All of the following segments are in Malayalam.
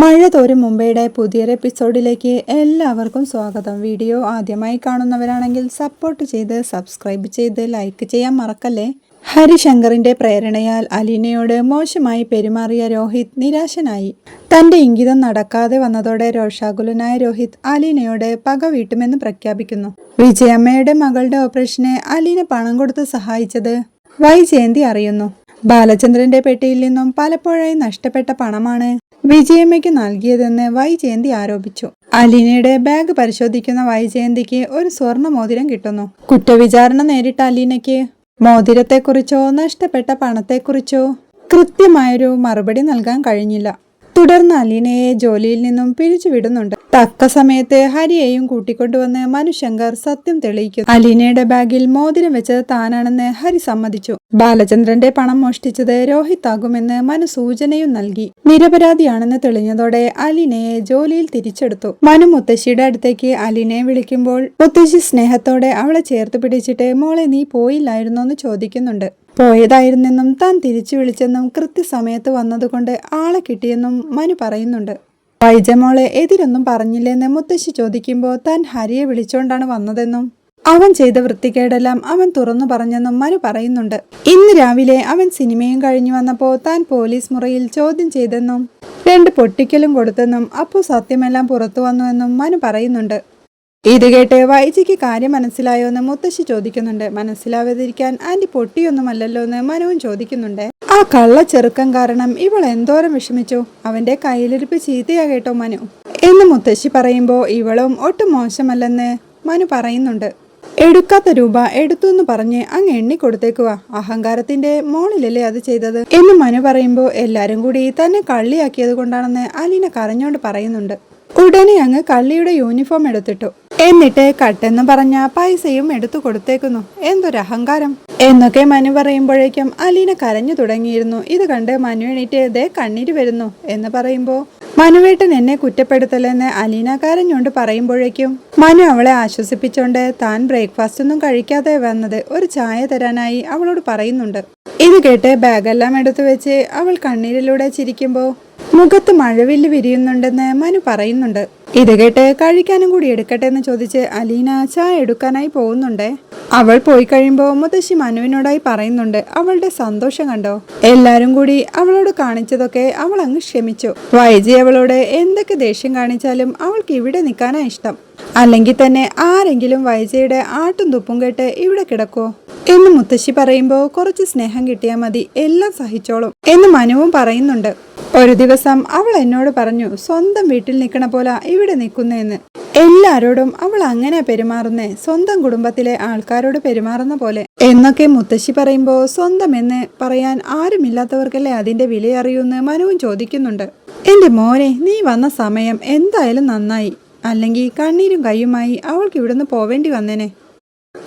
മഴ തോരും മുംബൈയുടെ പുതിയൊരു എപ്പിസോഡിലേക്ക് എല്ലാവർക്കും സ്വാഗതം. വീഡിയോ ആദ്യമായി കാണുന്നവരാണെങ്കിൽ സപ്പോർട്ട് ചെയ്ത് സബ്സ്ക്രൈബ് ചെയ്ത് ലൈക്ക് ചെയ്യാൻ മറക്കല്ലേ? ഹരിശങ്കറിന്റെ പ്രേരണയാൽ അലീനയോട് മോശമായി പെരുമാറിയ രോഹിത് നിരാശനായി. തന്റെ ഇംഗിതം നടക്കാതെ വന്നതോടെ രോഷാകുലനായ രോഹിത് അലീനയോട് പക വീട്ടുമെന്ന് പ്രഖ്യാപിക്കുന്നു. വിജയമ്മയുടെ മകളുടെ ഓപ്പറേഷനെ അലീന പണം കൊടുത്ത് സഹായിച്ചത് വൈജയന്തി അറിയുന്നു. ബാലചന്ദ്രന്റെ പെട്ടിയിൽ നിന്നും പലപ്പോഴായി നഷ്ടപ്പെട്ട പണമാണ് വിജയമ്മയ്ക്ക് നൽകിയതെന്ന് വൈജയന്തി ആരോപിച്ചു. അലീനയുടെ ബാഗ് പരിശോധിക്കുന്ന വൈജയന്തിക്ക് ഒരു സ്വർണ മോതിരം കിട്ടുന്നു. കുറ്റവിചാരണ നേരിട്ട അലീനയ്ക്ക് മോതിരത്തെക്കുറിച്ചോ നഷ്ടപ്പെട്ട പണത്തെക്കുറിച്ചോ കൃത്യമായൊരു മറുപടി നൽകാൻ കഴിഞ്ഞില്ല. തുടർന്ന് അലീനയെ ജോലിയിൽ നിന്നും പിരിച്ചുവിടുന്നുണ്ട്. തക്ക സമയത്ത് ഹരിയെയും കൂട്ടിക്കൊണ്ടുവന്ന് മനുശങ്കർ സത്യം തെളിയിക്കുന്നു. അലീനയുടെ ബാഗിൽ മോതിരം വെച്ചത് താനാണെന്ന് ഹരി സമ്മതിച്ചു. ബാലചന്ദ്രന്റെ പണം മോഷ്ടിച്ചത് രോഹിത് ആകുമെന്ന് മനു സൂചനയും നൽകി. നിരപരാധിയാണെന്ന് തെളിഞ്ഞതോടെ അലീനയെ ജോലിയിൽ തിരിച്ചെടുത്തു. മനു മുത്തശ്ശിയുടെ അടുത്തേക്ക് അലീനയെ വിളിക്കുമ്പോൾ മുത്തശ്ശി സ്നേഹത്തോടെ അവളെ ചേർത്ത് പിടിച്ചിട്ട് മോളെ നീ പോയില്ലായിരുന്നോ എന്ന് ചോദിക്കുന്നുണ്ട്. പോയതായിരുന്നെന്നും താൻ തിരിച്ചു വിളിച്ചെന്നും കൃത്യസമയത്ത് വന്നതുകൊണ്ട് ആളെ കിട്ടിയെന്നും മനു പറയുന്നുണ്ട്. വൈജമോളെ എതിരൊന്നും പറഞ്ഞില്ലെന്ന് മുത്തശ്ശി ചോദിക്കുമ്പോൾ താൻ ഹരിയെ വിളിച്ചുകൊണ്ടാണ് വന്നതെന്നും അവൻ ചെയ്ത വൃത്തികേടെല്ലാം അവൻ തുറന്നു പറഞ്ഞെന്നും മനു പറയുന്നുണ്ട്. ഇന്ന് രാവിലെ അവൻ സിനിമയും കഴിഞ്ഞു വന്നപ്പോൾ താൻ പോലീസ് മുറിയിൽ ചോദ്യം ചെയ്തെന്നും രണ്ട് പൊട്ടിക്കലും കൊടുത്തെന്നും അപ്പോൾ സത്യമെല്ലാം പുറത്തു വന്നുവെന്നും മനു പറയുന്നുണ്ട്. ഇത് കേട്ട് വൈജിക്ക് കാര്യം മനസ്സിലായോ എന്ന് മുത്തശ്ശി ചോദിക്കുന്നുണ്ട്. മനസ്സിലാവാതിരിക്കാൻ ആന്റി പൊട്ടിയൊന്നുമല്ലല്ലോ എന്ന് മനുവും ചോദിക്കുന്നുണ്ട്. ആ കള്ള ചെറുക്കം കാരണം ഇവൾ എന്തോരം വിഷമിച്ചു? അവന്റെ കയ്യിലിരിപ്പ് ചീത്തയാ കേട്ടോ മനു. എന്ന് മുത്തശ്ശി പറയുമ്പോൾ ഇവളും ഒട്ടും മോശമല്ലെന്ന് മനു പറയുന്നുണ്ട്. എടുക്കാത്ത രൂപ എടുത്തു എന്ന് പറഞ്ഞ് അങ്ങ് എണ്ണി കൊടുത്തേക്കുക അഹങ്കാരത്തിന്റെ മോളിലല്ലേ അത് ചെയ്തത്? എന്ന് മനു പറയുമ്പോൾ എല്ലാരും കൂടി തന്നെ കള്ളിയാക്കിയത് കൊണ്ടാണെന്ന് അലീന കരഞ്ഞോണ്ട് പറയുന്നുണ്ട്. ഉടനെ അങ്ങ് കള്ളിയുടെ യൂണിഫോം എടുത്തിട്ടു. എന്നിട്ട് കട്ടെന്ന് പറഞ്ഞ പൈസയും എടുത്തു കൊടുത്തേക്കുന്നു. എന്തൊരു അഹങ്കാരം. എന്നൊക്കെ മനു പറയുമ്പോഴേക്കും അലീന കരഞ്ഞു തുടങ്ങിയിരുന്നു. ഇത് കണ്ട് മനു എണീറ്റ് ദേ കണ്ണീര് വരുന്നു എന്ന് പറയുമ്പോ മനുവേട്ടൻ എന്നെ കുറ്റപ്പെടുത്തലെന്ന് അലീന കരഞ്ഞുകൊണ്ട് പറയുമ്പോഴേക്കും മനു അവളെ ആശ്വസിപ്പിച്ചോണ്ട് താൻ ബ്രേക്ക്ഫാസ്റ്റ് ഒന്നും കഴിക്കാതെ വന്നത് ഒരു ചായ തരാനായി അവളോട് പറയുന്നുണ്ട്. ഇത് കേട്ട് ബാഗെല്ലാം എടുത്തു വെച്ച് അവൾ കണ്ണീരിലൂടെ ചിരിക്കുമ്പോൾ മുഖത്ത് മഴവില്ല് വിരിയുന്നുണ്ടെന്ന് മനു പറയുന്നുണ്ട്. ഇത് കേട്ട് കഴിക്കാനും കൂടി എടുക്കട്ടെ എന്ന് ചോദിച്ച് അലീന ചായ എടുക്കാനായി പോകുന്നുണ്ടേ. അവൾ പോയി കഴിയുമ്പോൾ മുത്തശ്ശി മനുവിനോടായി പറയുന്നുണ്ട് അവളുടെ സന്തോഷം കണ്ടോ? എല്ലാരും കൂടി അവളോട് കാണിച്ചതൊക്കെ അവൾ അങ്ങ് ക്ഷമിച്ചു. വൈജി അവളോട് എന്തൊക്കെ ദേഷ്യം കാണിച്ചാലും അവൾക്ക് ഇവിടെ നിൽക്കാനാ ഇഷ്ടം. അല്ലെങ്കിൽ തന്നെ ആരെങ്കിലും വൈജയുടെ ആട്ടും തുപ്പും കേട്ട് ഇവിടെ കിടക്കോ. എന്ന് മുത്തശ്ശി പറയുമ്പോൾ കുറച്ച് സ്നേഹം കിട്ടിയാൽ മതി എല്ലാം സഹിച്ചോളും എന്ന് മനുവും പറയുന്നുണ്ട്. ഒരു ദിവസം അവൾ എന്നോട് പറഞ്ഞു സ്വന്തം വീട്ടിൽ നിൽക്കണ പോലെ ഇവിടെ നിൽക്കുന്നതെന്ന് എല്ലാരോടും അവൾ അങ്ങനെ പെരുമാറുന്നേ സ്വന്തം കുടുംബത്തിലെ ആൾക്കാരോട് പെരുമാറുന്ന പോലെ. എന്നൊക്കെ മുത്തശ്ശി പറയുമ്പോൾ സ്വന്തം എന്ന് പറയാൻ ആരുമില്ലാത്തവർക്കല്ലേ അതിന്റെ വില അറിയൂന്ന് മനുവും ചോദിക്കുന്നുണ്ട്. എന്റെ മോനെ നീ വന്ന സമയം എന്തായാലും നന്നായി. അല്ലെങ്കിൽ കണ്ണീരും കയ്യുമായി അവൾക്ക് ഇവിടുന്ന് പോവേണ്ടി വന്നേനെ.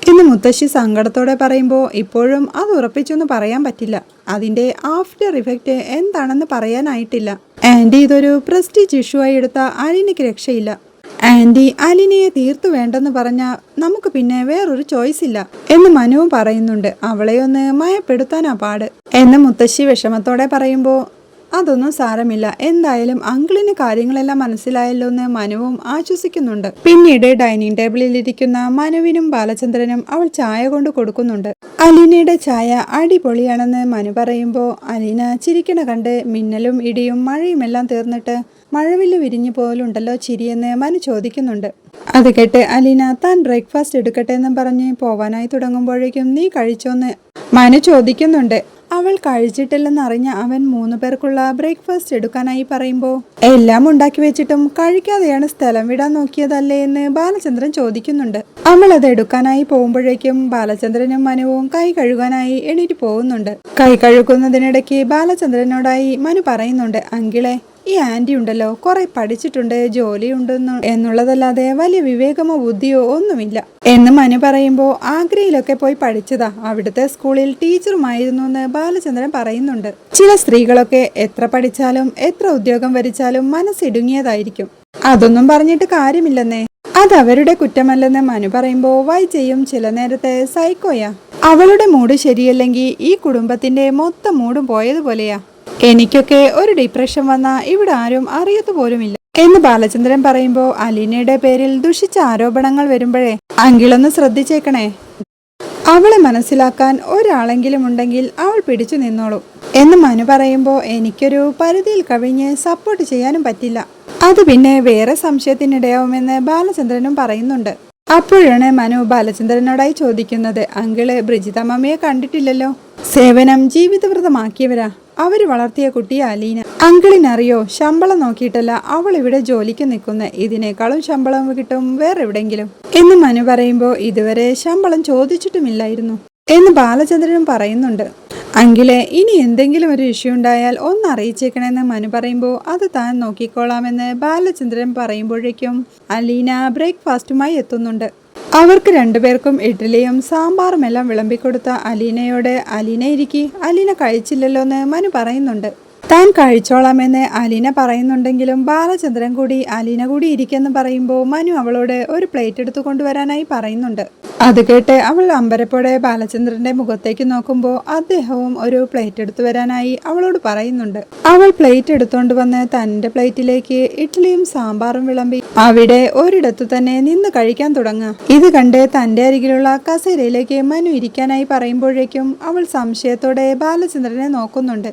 എന്ന് മുത്തശ്ശി സങ്കടത്തോടെ പറയുമ്പോൾ ഇപ്പോഴും അത് ഉറപ്പിച്ചൊന്നും പറയാൻ പറ്റില്ല. അതിന്റെ ആഫ്റ്റർ ഇഫക്റ്റ് എന്താണെന്ന് പറയാനായിട്ടില്ല. ആന്റി ഇതൊരു പ്രസ്റ്റീജ് ഇഷ്യൂ ആയി എടുത്ത അലിനയ്ക്ക് രക്ഷയില്ല. ആന്റി അലിനയെ തീർത്തു വേണ്ടെന്ന് പറഞ്ഞാൽ നമുക്ക് പിന്നെ വേറൊരു ചോയ്സ് ഇല്ല എന്ന് മനുവും പറയുന്നുണ്ട്. അവളെ ഒന്ന് മയപ്പെടുത്താനാ പാട്. എന്ന് മുത്തശ്ശി വിഷമത്തോടെ പറയുമ്പോൾ അതൊന്നും സാരമില്ല. എന്തായാലും അങ്കിളിന് കാര്യങ്ങളെല്ലാം മനസ്സിലായല്ലോ എന്ന് മനുവും ആശ്വസിക്കുന്നുണ്ട്. പിന്നീട് ഡൈനിങ് ടേബിളിൽ ഇരിക്കുന്ന മനുവിനും ബാലചന്ദ്രനും അവൾ ചായ കൊണ്ട് കൊടുക്കുന്നുണ്ട്. അലീനയുടെ ചായ അടിപൊളിയാണെന്ന് മനു പറയുമ്പോൾ അലീന ചിരിക്കണ കണ്ട് മിന്നലും ഇടിയും മഴയും എല്ലാം തീർന്നിട്ട് മഴവില്ല് വിരിഞ്ഞു പോലുണ്ടല്ലോ ചിരിയെന്ന് മനു ചോദിക്കുന്നുണ്ട്. അത് കേട്ട് അലീന താൻ ബ്രേക്ക്ഫാസ്റ്റ് എടുക്കട്ടെ എന്നും പറഞ്ഞ് പോവാനായി തുടങ്ങുമ്പോഴേക്കും നീ കഴിച്ചോന്ന് മനു ചോദിക്കുന്നുണ്ട്. അവൾ കഴിച്ചിട്ടില്ലെന്ന് അറിഞ്ഞ അവൻ മൂന്ന് പേർക്കുള്ള ബ്രേക്ക്ഫാസ്റ്റ് എടുക്കാനായി പറയുമ്പോൾ എല്ലാം ഉണ്ടാക്കി വെച്ചിട്ടും കഴിക്കാതെയാണ് സ്ഥലം വിടാൻ നോക്കിയതല്ലേ എന്ന് ബാലചന്ദ്രൻ ചോദിക്കുന്നുണ്ട്. അവൾ അത് എടുക്കാനായി പോകുമ്പോഴേക്കും ബാലചന്ദ്രനും മനുവും കൈ കഴുകാനായി എണീറ്റ് പോകുന്നുണ്ട്. കൈ കഴുകുന്നതിനിടയ്ക്ക് ബാലചന്ദ്രനോടായി മനു പറയുന്നുണ്ട് അങ്കിളെ ഈ ആന്റി ഉണ്ടല്ലോ. കുറെ പഠിച്ചിട്ടുണ്ട് ജോലിയുണ്ടെന്നു എന്നുള്ളതല്ലാതെ വലിയ വിവേകമോ ബുദ്ധിയോ ഒന്നുമില്ല. എന്ന് മനു പറയുമ്പോൾ ആഗ്രയിലൊക്കെ പോയി പഠിച്ചതാ. അവിടുത്തെ സ്കൂളിൽ ടീച്ചറുമായിരുന്നു എന്ന് ബാലചന്ദ്രൻ പറയുന്നുണ്ട്. ചില സ്ത്രീകളൊക്കെ എത്ര പഠിച്ചാലും എത്ര ഉദ്യോഗം വരിച്ചാലും മനസ്സിടുങ്ങിയതായിരിക്കും. അതൊന്നും പറഞ്ഞിട്ട് കാര്യമില്ലെന്നേ. അത് അവരുടെ കുറ്റമല്ലെന്ന് മനു പറയുമ്പോൾ വൈജയും ചില നേരത്തെ സൈക്കോയാ. അവളുടെ മൂഡ് ശരിയല്ലെങ്കിൽ ഈ കുടുംബത്തിന്റെ മൊത്തം മൂടും പോയതുപോലെയാ. എനിക്കൊക്കെ ഒരു ഡിപ്രഷൻ വന്ന ഇവിടെ ആരും അറിയത്തു പോലുമില്ല. എന്ന് ബാലചന്ദ്രൻ പറയുമ്പോ അലീനയുടെ പേരിൽ ദുഷിച്ച ആരോപണങ്ങൾ വരുമ്പോഴേ അങ്കിളൊന്ന് ശ്രദ്ധിച്ചേക്കണേ. അവളെ മനസ്സിലാക്കാൻ ഒരാളെങ്കിലും ഉണ്ടെങ്കിൽ അവൾ പിടിച്ചു നിന്നോളൂ. എന്ന് മനു പറയുമ്പോ എനിക്കൊരു പരിധിയിൽ കവിഞ്ഞ് സപ്പോർട്ട് ചെയ്യാനും പറ്റില്ല. അത് പിന്നെ വേറെ സംശയത്തിനിടയാവുമെന്ന് ബാലചന്ദ്രനും പറയുന്നുണ്ട്. അപ്പോഴാണ് മനു ബാലചന്ദ്രനോടായി ചോദിക്കുന്നത് അങ്കിൾ ബ്രിജിത മമ്മിയെ കണ്ടിട്ടില്ലല്ലോ? സേവനം ജീവിതവ്രതമാക്കിയവരാ? അവർ വളർത്തിയ കുട്ടി അലീന. അങ്കിളിനറിയോ? ശമ്പളം നോക്കിയിട്ടല്ല അവൾ ഇവിടെ ജോലിക്ക് നിൽക്കുന്ന. ഇതിനേക്കാളും ശമ്പളം കിട്ടും വേറെ എവിടെങ്കിലും എന്ന് മനു പറയുമ്പോൾ ഇതുവരെ ശമ്പളം ചോദിച്ചിട്ടുമില്ലായിരുന്നു എന്ന് ബാലചന്ദ്രനും പറയുന്നുണ്ട്. അങ്കിലെ ഇനി എന്തെങ്കിലും ഒരു ഇഷ്യൂ ഉണ്ടായാൽ ഒന്ന് അറിയിച്ചേക്കണമെന്ന് മനു പറയുമ്പോൾ അത് താൻ നോക്കിക്കോളാമെന്ന് ബാലചന്ദ്രൻ പറയുമ്പോഴേക്കും അലീന ബ്രേക്ക്ഫാസ്റ്റുമായി എത്തുന്നുണ്ട്. അവർക്ക് രണ്ടുപേർക്കും ഇഡ്ഡലിയും സാമ്പാറുമെല്ലാം വിളമ്പിക്കൊടുത്ത അലീനയോട് അലീന ഇരിക്കി അലീന കഴിച്ചില്ലല്ലോ എന്ന് മനു പറയുന്നുണ്ട്. താൻ കഴിച്ചോളാമെന്ന് അലീന പറയുന്നുണ്ടെങ്കിലും ബാലചന്ദ്രൻ കൂടി അലീന കൂടി ഇരിക്കെന്ന് പറയുമ്പോൾ മനു അവളോട് ഒരു പ്ലേറ്റ് എടുത്തു കൊണ്ടുവരാനായി പറയുന്നുണ്ട്. അത് കേട്ട് അവൾ അമ്പരപ്പോടെ ബാലചന്ദ്രന്റെ മുഖത്തേക്ക് നോക്കുമ്പോൾ അദ്ദേഹവും ഒരു പ്ലേറ്റ് എടുത്തു വരാനായി അവളോട് പറയുന്നുണ്ട്. അവൾ പ്ലേറ്റ് എടുത്തുകൊണ്ട് വന്ന് തന്റെ പ്ലേറ്റിലേക്ക് ഇഡ്ഡലിയും സാമ്പാറും വിളമ്പി അവിടെ ഒരിടത്തു തന്നെ നിന്ന് കഴിക്കാൻ തുടങ്ങുക ഇത് കണ്ട് തന്റെ അരികിലുള്ള കസേരയിലേക്ക് മനു ഇരിക്കാനായി പറയുമ്പോഴേക്കും അവൾ സംശയത്തോടെ ബാലചന്ദ്രനെ നോക്കുന്നുണ്ട്.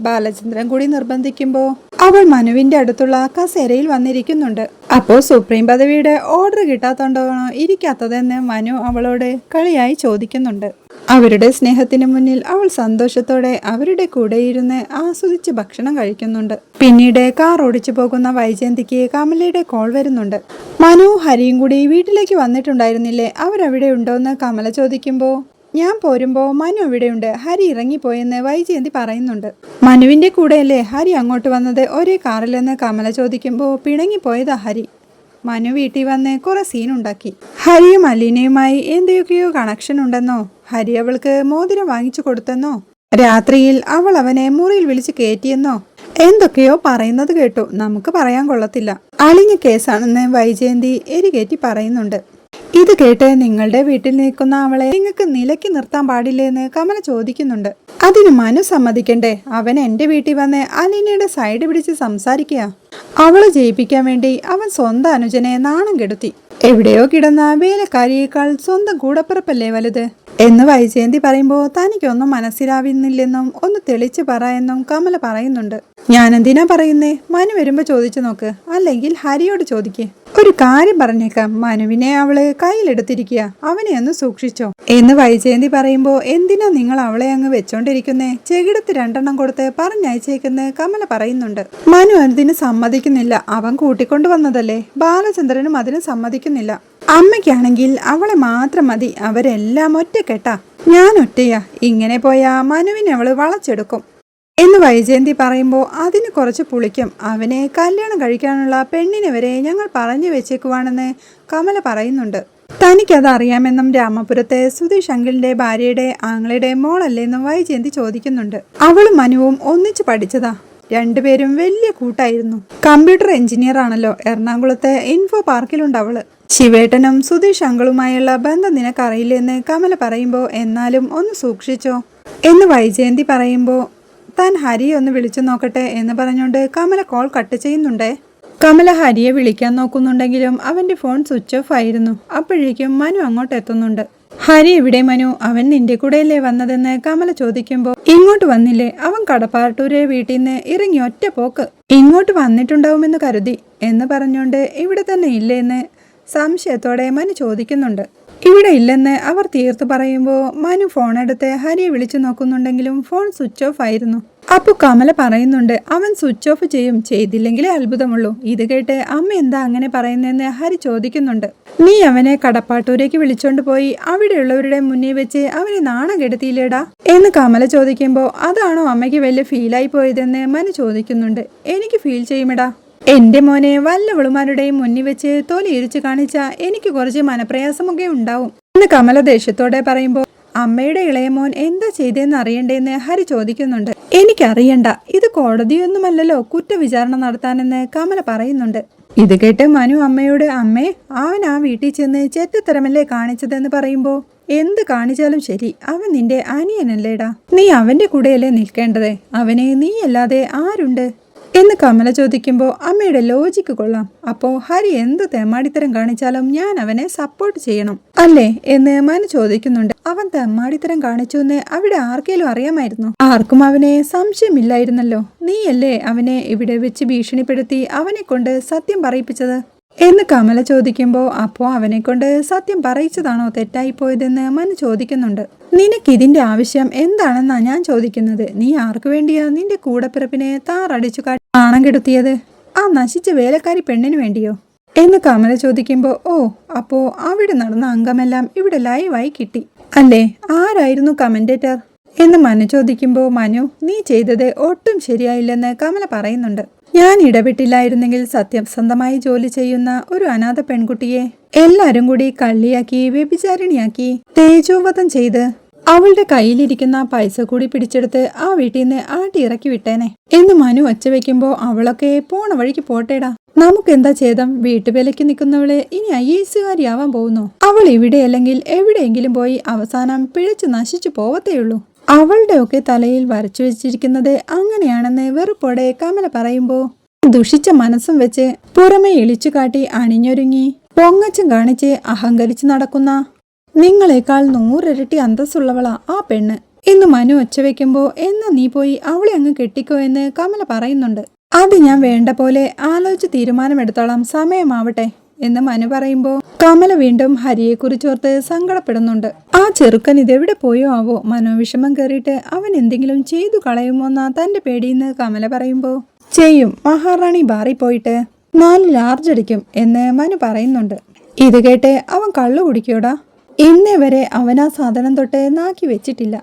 ബാലചന്ദ്രൻ കൂടി നിർബന്ധിക്കുമ്പോൾ അവൾ മനുവിന്റെ അടുത്തുള്ള കസേരയിൽ വന്നിരിക്കുന്നുണ്ട്. അപ്പോൾ സുപ്രീം പദവിയുടെ ഓർഡർ കിട്ടാത്തോണ്ടാണോ ഇരിക്കാത്തതെന്ന് മനു അവളോട് കളിയായി ചോദിക്കുന്നുണ്ട്. അവരുടെ സ്നേഹത്തിന് മുന്നിൽ അവൾ സന്തോഷത്തോടെ അവരുടെ കൂടെ ഇരുന്ന് ആസ്വദിച്ച് ഭക്ഷണം കഴിക്കുന്നുണ്ട്. പിന്നീട് കാർ ഓടിച്ചു പോകുന്ന വൈജയന്തിക്ക് കമലയുടെ കോൾ വരുന്നുണ്ട്. മനു ഹരിയും കൂടി വീട്ടിലേക്ക് വന്നിട്ടുണ്ടായിരുന്നില്ലേ? അവരവിടെ ഉണ്ടോയെന്ന് കമല ചോദിക്കുമ്പോൾ ഞാൻ പോരുമ്പോ മനു അവിടെയുണ്ട്. ഹരി ഇറങ്ങിപ്പോയെന്ന് വൈജയന്തി പറയുന്നുണ്ട്. മനുവിന്റെ കൂടെയല്ലേ ഹരി അങ്ങോട്ട് വന്നത്? ഒരേ കാറിലെന്ന് കമല ചോദിക്കുമ്പോൾ പിണങ്ങിപ്പോയതാ ഹരി. മനു വീട്ടിൽ വന്ന് കുറെ സീനുണ്ടാക്കി ഹരിയും അലീനയുമായി എന്തൊക്കെയോ കണക്ഷൻ ഉണ്ടെന്നോ? ഹരി അവൾക്ക് മോതിരം വാങ്ങിച്ചു കൊടുത്തെന്നോ? രാത്രിയിൽ അവൾ അവനെ മുറിയിൽ വിളിച്ച് കയറ്റിയെന്നോ എന്തൊക്കെയോ പറയുന്നത് കേട്ടു. നമുക്ക് പറയാൻ കൊള്ളത്തില്ല. അളിഞ്ഞ കേസാണെന്ന് വൈജയന്തി എരികേറ്റി പറയുന്നുണ്ട്. ഇത് കേട്ട് നിങ്ങളുടെ വീട്ടിൽ നിൽക്കുന്ന അവളെ നിങ്ങൾക്ക് നിലയ്ക്ക് നിർത്താൻ പാടില്ലെന്ന് കമല ചോദിക്കുന്നുണ്ട്. അതിന് മനു സമ്മതിക്കണ്ടേ? അവൻ എന്റെ വീട്ടിൽ വന്ന് അലീനയുടെ സൈഡ് പിടിച്ച് സംസാരിക്കുക. അവളെ ജയിപ്പിക്കാൻ വേണ്ടി അവൻ സ്വന്തം അനുജനെ നാണം കെടുത്തി. എവിടെയോ കിടന്ന വേലക്കാരിയേക്കാൾ സ്വന്തം കൂടപ്പിറപ്പല്ലേ വലുത്? എന്ന് വൈജയന്തി പറയുമ്പോൾ തനിക്കൊന്നും മനസ്സിലാവുന്നില്ലെന്നും ഒന്ന് തെളിച്ച് പറ എന്നും കമല പറയുന്നുണ്ട്. ഞാനെന്തിനാ പറയുന്നേ? മനു വരുമ്പോൾ ചോദിച്ചു നോക്ക്. അല്ലെങ്കിൽ ഹരിയോട് ചോദിക്കേ. ഒരു കാര്യം പറഞ്ഞേക്കാം. മനുവിനെ അവൾ കയ്യിലെടുത്തിരിക്കുക അവനെ ഒന്ന് സൂക്ഷിച്ചോ. എന്ന് വൈജയന്തി പറയുമ്പോൾ എന്തിനാ നിങ്ങൾ അവളെ അങ്ങ് വെച്ചോണ്ടിരിക്കുന്നേ? ചെകിടത്ത് രണ്ടെണ്ണം കൊടുത്ത് പറഞ്ഞയച്ചേക്കെന്ന് കമല പറയുന്നുണ്ട്. മനു അതിന് സമ്മതിക്കുന്നില്ല. അവൻ കൂട്ടിക്കൊണ്ടു വന്നതല്ലേ? ബാലചന്ദ്രനും അതിന് സമ്മതിക്കുന്നില്ല. അമ്മയ്ക്കാണെങ്കിൽ അവളെ മാത്രം മതി. അവരെല്ലാം ഒറ്റക്കെട്ടാ. ഞാൻ ഒറ്റയാ. ഇങ്ങനെ പോയാ മനുവിനെ അവൾ വളച്ചെടുക്കും. എന്ന് വൈജയന്തി പറയുമ്പോൾ അതിന് കുറച്ച് പുളിക്കും. അവനെ കല്യാണം കഴിക്കാനുള്ള പെണ്ണിനെ വരെ ഞങ്ങൾ പറഞ്ഞു വെച്ചേക്കുവാണെന്ന് കമല പറയുന്നുണ്ട്. തനിക്കത് അറിയാമെന്നും രാമപുരത്തെ സുധീഷ് അങ്കിളിന്റെ ഭാര്യയുടെ ആങ്ങളുടെ മോളല്ലേന്നും വൈജയന്തി ചോദിക്കുന്നുണ്ട്. അവളും മനുവും ഒന്നിച്ചു പഠിച്ചതാ. രണ്ടുപേരും വലിയ കൂട്ടായിരുന്നു. കമ്പ്യൂട്ടർ എഞ്ചിനീയർ ആണല്ലോ. എറണാകുളത്തെ ഇൻഫോ പാർക്കിലുണ്ട് അവൾ. ശിവേട്ടനും സുധീഷ് അങ്കിളുമായുള്ള ബന്ധം നിനക്കറിയില്ലെന്ന് കമല പറയുമ്പോൾ എന്നാലും ഒന്ന് സൂക്ഷിച്ചോ എന്ന് വൈജയന്തി പറയുമ്പോൾ താൻ ഹരിയെ ഒന്ന് വിളിച്ചു നോക്കട്ടെ എന്ന് പറഞ്ഞുകൊണ്ട് കമല കോൾ കട്ട് ചെയ്യുന്നുണ്ടേ. കമല ഹരിയെ വിളിക്കാൻ നോക്കുന്നുണ്ടെങ്കിലും അവന്റെ ഫോൺ സ്വിച്ച് ഓഫ് ആയിരുന്നു. അപ്പോഴേക്കും മനു അങ്ങോട്ട് എത്തുന്നുണ്ട്. ഹരി എവിടെ മനു? അവൻ നിന്റെ കൂടെയല്ലേ വന്നതെന്ന് കമല ചോദിക്കുമ്പോൾ ഇങ്ങോട്ട് വന്നില്ലേ? അവൻ കടപ്പാട്ടൂരെ വീട്ടിൽ നിന്ന് ഇറങ്ങി ഒറ്റ പോക്ക്. ഇങ്ങോട്ട് വന്നിട്ടുണ്ടാവുമെന്ന് കരുതി എന്ന് പറഞ്ഞുകൊണ്ട് ഇവിടെ തന്നെ ഇല്ലേന്ന് സംശയത്തോടെ മനു ചോദിക്കുന്നുണ്ട്. ഇവിടെ ഇല്ലെന്ന് അവർ തീർത്തു പറയുമ്പോൾ മനു ഫോൺ എടുത്ത് ഹരിയെ വിളിച്ചു നോക്കുന്നുണ്ടെങ്കിലും ഫോൺ സ്വിച്ച് ഓഫ് ആയിരുന്നു. അപ്പു കമല പറയുന്നുണ്ട് അവൻ സ്വിച്ച് ഓഫ് ചെയ്യും. ചെയ്തില്ലെങ്കിലേ അത്ഭുതമുള്ളൂ. ഇത് കേട്ട് അമ്മ എന്താ അങ്ങനെ പറയുന്നതെന്ന് ഹരി ചോദിക്കുന്നുണ്ട്. നീ അവനെ കടപ്പാട്ടൂരേക്ക് വിളിച്ചോണ്ട് പോയി. അവിടെയുള്ളവരുടെ മുന്നിൽ വെച്ച് അവനെ നാണം കെടുത്തിയില്ലേടാ? എന്ന് കമല ചോദിക്കുമ്പോൾ അതാണോ അമ്മയ്ക്ക് വലിയ ഫീലായി പോയതെന്ന് മനു ചോദിക്കുന്നുണ്ട്. എനിക്ക് ഫീൽ ചെയ്യുമെടാ. എന്റെ മോനെ വല്ലവളുമാരുടെയും മുന്നിൽ വെച്ച് തൊലി ഇരിച്ചു കാണിച്ച എനിക്ക് കുറച്ച് മനപ്രയാസമൊക്കെ ഉണ്ടാവും. എന്ന് കമല ദേഷ്യത്തോടെ പറയുമ്പോൾ അമ്മയുടെ ഇളയ മോൻ എന്താ ചെയ്തതെന്ന് അറിയണ്ടേന്ന് ഹരി ചോദിക്കുന്നുണ്ട്. എനിക്കറിയണ്ട. ഇത് കോടതിയൊന്നുമല്ലല്ലോ കുറ്റവിചാരണ നടത്താനെന്ന് കമല പറയുന്നുണ്ട്. ഇത് കേട്ട് മനു അമ്മയോട് അമ്മേ അവൻ ആ വീട്ടിൽ ചെന്ന് ചെറ്റത്തരമല്ലേ കാണിച്ചതെന്ന് പറയുമ്പോൾ എന്ത് കാണിച്ചാലും ശരി. അവൻ നിന്റെ അനിയനല്ലേടാ. നീ അവന്റെ കൂടെയല്ലേ നിൽക്കേണ്ടത്. അവനെ നീയല്ലാതെ ആരുണ്ട്? എന്ന് കമല ചോദിക്കുമ്പോൾ അമ്മയുടെ ലോജിക്ക് കൊള്ളാം. അപ്പോ ഹരി എന്ത് തെമ്മാടിത്തരം കാണിച്ചാലും ഞാൻ അവനെ സപ്പോർട്ട് ചെയ്യണം. അല്ലേ? എന്ന് മനു ചോദിക്കുന്നുണ്ട്. അവൻ തെമ്മാടിത്തരം കാണിച്ചു എന്ന് അവിടെ ആർക്കേലും അറിയാമായിരുന്നു? ആർക്കും അവനെ സംശയമില്ലായിരുന്നല്ലോ. നീയല്ലേ അവനെ ഇവിടെ വെച്ച് ഭീഷണിപ്പെടുത്തി അവനെ കൊണ്ട് സത്യം പറയിപ്പിച്ചത്? എന്ന് കമല ചോദിക്കുമ്പോൾ അപ്പോ അവനെ കൊണ്ട് സത്യം പറയിച്ചതാണോ തെറ്റായി പോയതെന്ന് മനു ചോദിക്കുന്നുണ്ട്. നിനക്ക് ഇതിന്റെ ആവശ്യം എന്താണെന്നാ ഞാൻ ചോദിക്കുന്നത്? നീ ആർക്കു വേണ്ടിയാ നിന്റെ കൂടപ്പിറപ്പിനെ താറടിച്ചു കാട്ടി ആണം കെടുത്തിയത്? ആ നശിച്ച വേലക്കാരി പെണ്ണിന് വേണ്ടിയോ? എന്ന് കമല ചോദിക്കുമ്പോൾ ഓ അപ്പോ അവിടെ നടന്ന അംഗമെല്ലാം ഇവിടെ ലൈവായി കിട്ടി. അല്ലേ? ആരായിരുന്നു കമന്റേറ്റർ? എന്ന് മനു ചോദിക്കുമ്പോൾ മനു നീ ചെയ്തത് ഒട്ടും ശരിയായില്ലെന്ന് കമല പറയുന്നുണ്ട്. ഞാൻ ഇടപെട്ടില്ലായിരുന്നെങ്കിൽ സത്യസന്ധമായി ജോലി ചെയ്യുന്ന ഒരു അനാഥ പെൺകുട്ടിയെ എല്ലാരും കൂടി കള്ളിയാക്കി വ്യഭിചാരിണിയാക്കി തേജോവധം ചെയ്ത് അവളുടെ കയ്യിലിരിക്കുന്ന പൈസ കൂടി പിടിച്ചെടുത്ത് ആ വീട്ടിൽ നിന്ന് ആട്ടി ഇറക്കി വിട്ടേനെ. എന്ന് മനു ഒച്ച വെക്കുമ്പോ അവളൊക്കെ പോണ വഴിക്ക് പോട്ടേടാ. നമുക്കെന്താ ചേതം വീട്ടുവിലയ്ക്ക് നിൽക്കുന്നവൾ ഇനി ഐ ആവാൻ പോകുന്നു. അവൾ ഇവിടെ അല്ലെങ്കിൽ എവിടെയെങ്കിലും പോയി അവസാനം പിഴച്ചു നശിച്ചു പോവത്തേയുള്ളൂ. അവളുടെ ഒക്കെ തലയിൽ വരച്ചു വെച്ചിരിക്കുന്നത് അങ്ങനെയാണെന്ന് വെറുപ്പോടെ കമല പറയുമ്പോ ദുഷിച്ച മനസ്സും വെച്ച് പുറമെ ഇളിച്ചു കാട്ടി അണിഞ്ഞൊരുങ്ങി. പൊങ്ങച്ചും കാണിച്ച് അഹങ്കരിച്ചു നടക്കുന്ന നിങ്ങളെക്കാൾ നൂറിരട്ടി അന്തസ്സുള്ളവളാ ആ പെണ്ണ്. ഇന്ന് മനു ഒച്ച വെക്കുമ്പോ എന്നാ നീ പോയി അവളെ അങ്ങ് കെട്ടിക്കോ എന്ന് കമല പറയുന്നുണ്ട്. അത് ഞാൻ വേണ്ട പോലെ ആലോചിച്ച് തീരുമാനമെടുത്തോളാം. സമയമാവട്ടെ. എന്ന് മനു പറയുമ്പോ കമല വീണ്ടും ഹരിയെ ഹരിയെക്കുറിച്ചോർത്ത് സങ്കടപ്പെടുന്നുണ്ട്. ആ ചെറുക്കൻ ഇതെവിടെ പോയോ ആവോ? മനോവിഷമം കയറിയിട്ട് അവൻ എന്തെങ്കിലും ചെയ്തു കളയുമോന്നാ തന്റെ പേടിയെന്ന് കമല പറയുമ്പോ. ചെയ്യും. മഹാറാണി ബാറി പോയിട്ട് നാല് ലാർജ് അടിക്കും എന്ന് മനു പറയുന്നുണ്ട്. ഇത് കേട്ട് അവൻ കള്ളു കുടിക്കോടാ ഇന്നേ വരെ അവൻ ആ സാധനം തൊട്ട് നാക്കി വെച്ചിട്ടില്ല.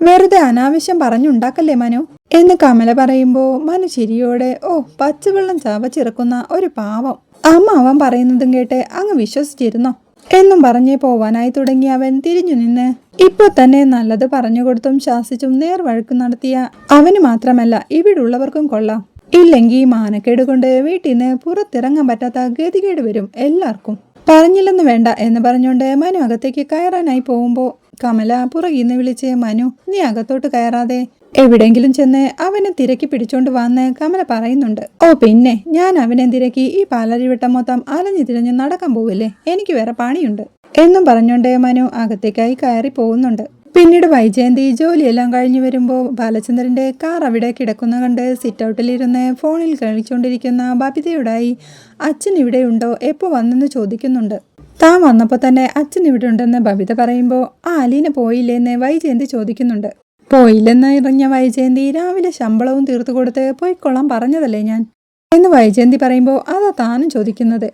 വെറുതെ അനാവശ്യം പറഞ്ഞുണ്ടാക്കല്ലേ മനു? എന്ന് കമല പറയുമ്പോ മനു ചിരിയോടെ ഓ പച്ചവെള്ളം ചവച്ചിറക്കുന്ന ഒരു പാവം. അമ്മ അവൻ പറയുന്നതും കേട്ട് അങ്ങ് വിശ്വസിച്ചിരുന്നോ? എന്നും പറഞ്ഞേ പോവാനായി തുടങ്ങി അവൻ തിരിഞ്ഞു നിന്ന്. ഇപ്പൊ തന്നെ നല്ലത് പറഞ്ഞുകൊടുത്തും ശാസിച്ചും നേർവഴക്കും നടത്തിയ അവന് മാത്രമല്ല ഇവിടുള്ളവർക്കും കൊള്ളാം. ഇല്ലെങ്കിൽ മാനക്കേട് കൊണ്ട് വീട്ടിൽ നിന്ന് പുറത്തിറങ്ങാൻ പറ്റാത്ത ഗതികേട് വരും എല്ലാവർക്കും. പറഞ്ഞില്ലെന്ന് വേണ്ട എന്ന് പറഞ്ഞുകൊണ്ട് മനു അകത്തേക്ക് കയറാനായി പോകുമ്പോൾ കമല പുറകിൽ വിളിച്ച് മനു നീ അകത്തോട്ട് കയറാതെ എവിടെങ്കിലും ചെന്ന് അവനെ തിരക്കി പിടിച്ചോണ്ട് വന്ന് കമല പറയുന്നുണ്ട്. ഓ പിന്നെ ഞാൻ അവനെ തിരക്കി ഈ പാലരിവട്ടം മൊത്തം അലഞ്ഞു തിരിഞ്ഞ് നടക്കാൻ പോവില്ലേ? എനിക്ക് വേറെ പണിയുണ്ട്. എന്നും പറഞ്ഞുകൊണ്ട് മനു അകത്തേക്കായി കയറി പോകുന്നുണ്ട്. പിന്നീട് വൈജയന്തി ജോലിയെല്ലാം കഴിഞ്ഞു വരുമ്പോൾ ബാലചന്ദ്രന്റെ കാർ അവിടെ കിടക്കുന്ന കണ്ട് സിറ്റൗട്ടിലിരുന്ന് ഫോണിൽ കളിച്ചുകൊണ്ടിരിക്കുന്ന ബബിതയുടായി അച്ഛൻ ഇവിടെയുണ്ടോ എപ്പോൾ വന്നെന്ന് ചോദിക്കുന്നുണ്ട്. താൻ വന്നപ്പോൾ തന്നെ അച്ഛൻ ഇവിടെ ഉണ്ടെന്ന് ബബിത പറയുമ്പോൾ ആ അലീന പോയില്ലേന്ന് വൈജയന്തി ചോദിക്കുന്നുണ്ട്. പോയില്ലെന്ന് ഇറങ്ങിയ വൈജയന്തി രാവിലെ ശമ്പളവും തീർത്തു കൊടുത്ത് പോയിക്കൊള്ളാൻ പറഞ്ഞതല്ലേ ഞാൻ? എന്ന് വൈജയന്തി പറയുമ്പോൾ അതാ താനും ചോദിക്കുന്നത്.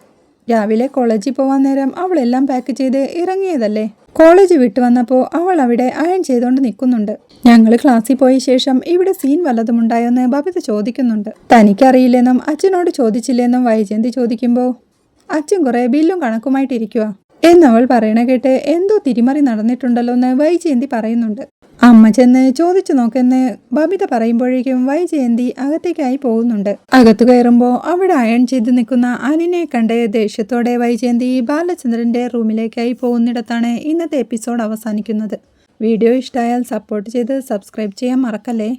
രാവിലെ കോളേജിൽ പോവാൻ നേരം അവളെല്ലാം പാക്ക് ചെയ്ത് ഇറങ്ങിയതല്ലേ? കോളേജ് വിട്ടു വന്നപ്പോൾ അവൾ അവിടെ അയൺ ചെയ്തുകൊണ്ട് നിൽക്കുന്നുണ്ട്. ഞങ്ങൾ ക്ലാസ്സിൽ പോയ ശേഷം ഇവിടെ സീൻ വല്ലതും ഉണ്ടായോന്ന് ബബിത ചോദിക്കുന്നുണ്ട്. തനിക്കറിയില്ലെന്നും അച്ഛനോട് ചോദിച്ചില്ലെന്നും വൈജയന്തി ചോദിക്കുമ്പോൾ അച്ഛൻ കുറെ ബില്ലും കണക്കുമായിട്ടിരിക്കുക എന്നവൾ പറയണ കേട്ട് എന്തോ തിരിമറി നടന്നിട്ടുണ്ടല്ലോ എന്ന് വൈജയന്തി പറയുന്നുണ്ട്. അമ്മ ചെന്ന് ചോദിച്ചു നോക്കെന്ന് ബബിത പറയുമ്പോഴേക്കും വൈജയന്തി അകത്തേക്കായി പോകുന്നുണ്ട്. അകത്തു കയറുമ്പോൾ അവിടെ അയൺ ചെയ്ത് നിൽക്കുന്ന അനിനെ കണ്ട് ദേഷ്യത്തോടെ വൈജയന്തി ബാലചന്ദ്രന്റെ റൂമിലേക്കായി പോകുന്നിടത്താണ് ഇന്നത്തെ എപ്പിസോഡ് അവസാനിക്കുന്നത്. വീഡിയോ ഇഷ്ടമായാൽ സപ്പോർട്ട് ചെയ്ത് സബ്സ്ക്രൈബ് ചെയ്യാൻ മറക്കല്ലേ?